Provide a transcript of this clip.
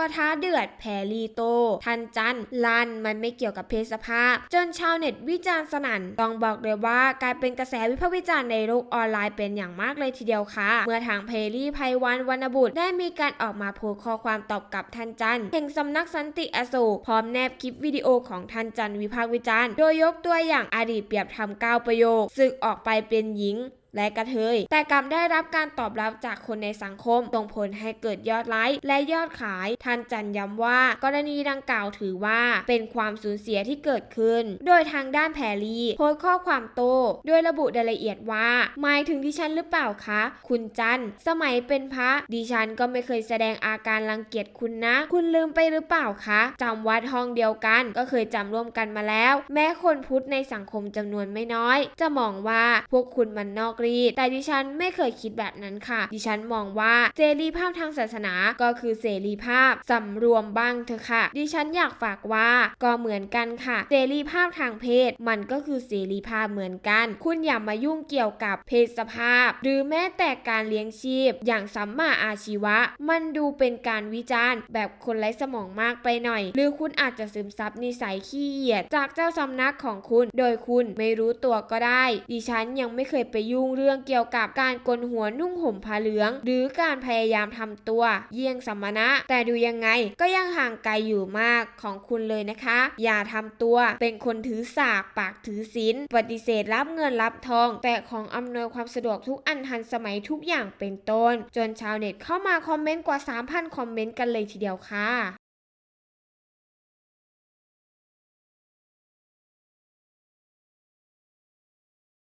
ปะทะเดือดแพรลีโต ทันจันลันมันไม่เกี่ยวกับเพศสภาพ จนชาวเน็ตวิจารณ์สนั่น ต้องบอกเลยว่ากลายเป็นกระแสวิพากษ์วิจารณ์ในโลกออนไลน์เป็นอย่างมากเลยทีเดียวค่ะ เมื่อทางเพรลี่ไพวันวรรณบุตรได้มีการออกมาโพสข้อความตอบกลับทันจันแห่งสำนักสันติอโศกพร้อมแนบคลิปวิดีโอของทันจันวิพากษ์วิจารณ์ โดยยกตัวอย่างอดีตเปรียบทำก้าวประโยคศึกออกไปเป็นหญิง และกระเทย แต่กลับได้รับการตอบรับจากคนในสังคมส่งผลให้เกิดยอดไลค์และยอดขายทันจันย้ำว่า กรณีดังกล่าวถือว่าเป็นความสูญเสียที่เกิดขึ้น โดยทางด้านแพรลีโพสข้อความโต้โดยระบุรายละเอียดว่า หมายถึงดิฉันหรือเปล่าคะ คุณจันสมัยเป็นพระดิฉันก็ไม่เคยแสดงอาการรังเกียจคุณนะ คุณลืมไปหรือเปล่าคะจำวัดห้องเดียวกัน ก็เคยจำร่วมกันมาแล้ว แม้คนพุทธในสังคมจำนวนไม่น้อย จะมองว่าพวกคุณมันนอกรด แต่ดิฉันไม่เคยคิดแบบนั้นค่ะ ดิฉันมองว่าเสรีภาพทางศาสนาก็คือเสรีภาพสำรวมบ้างเถอะค่ะ ดิฉันอยากฝากว่าก็เหมือนกันค่ะเสรีภาพทางเพศ มันก็คือเสรีภาพเหมือนกัน คุณอย่ามายุ่งเกี่ยวกับเพศสภาพ หรือแม้แต่การเลี้ยงชีพ อย่างสัมมาอาชีวะ มันดูเป็นการวิจารณ์ แบบคนไร้สมองมากไปหน่อย หรือคุณอาจจะซึมซับนิสัยขี้เหยียด จากเจ้าสำนักของคุณ โดยคุณไม่รู้ตัวก็ได้ ดิฉันยังไม่เคยไปยุ่งเรื่องเกี่ยวกับการกลหัวนุ่งห่มผ้าเหลือง หรือการพยายามทำตัว เยี่ยงสมณะ แต่ดูยังไงก็ยังห่างไกลอยู่มากของคุณเลยนะคะ อย่าทำตัวเป็นคนถือสากปากถือศีลปฏิเสธรับเงินรับทอง แต่ของอำนวยความสะดวกทุกอันทันสมัยทุกอย่างเป็นต้น จนชาวเน็ตเข้ามาคอมเมนต์กว่า 3,000 คอมเมนต์กันเลยทีเดียวค่ะ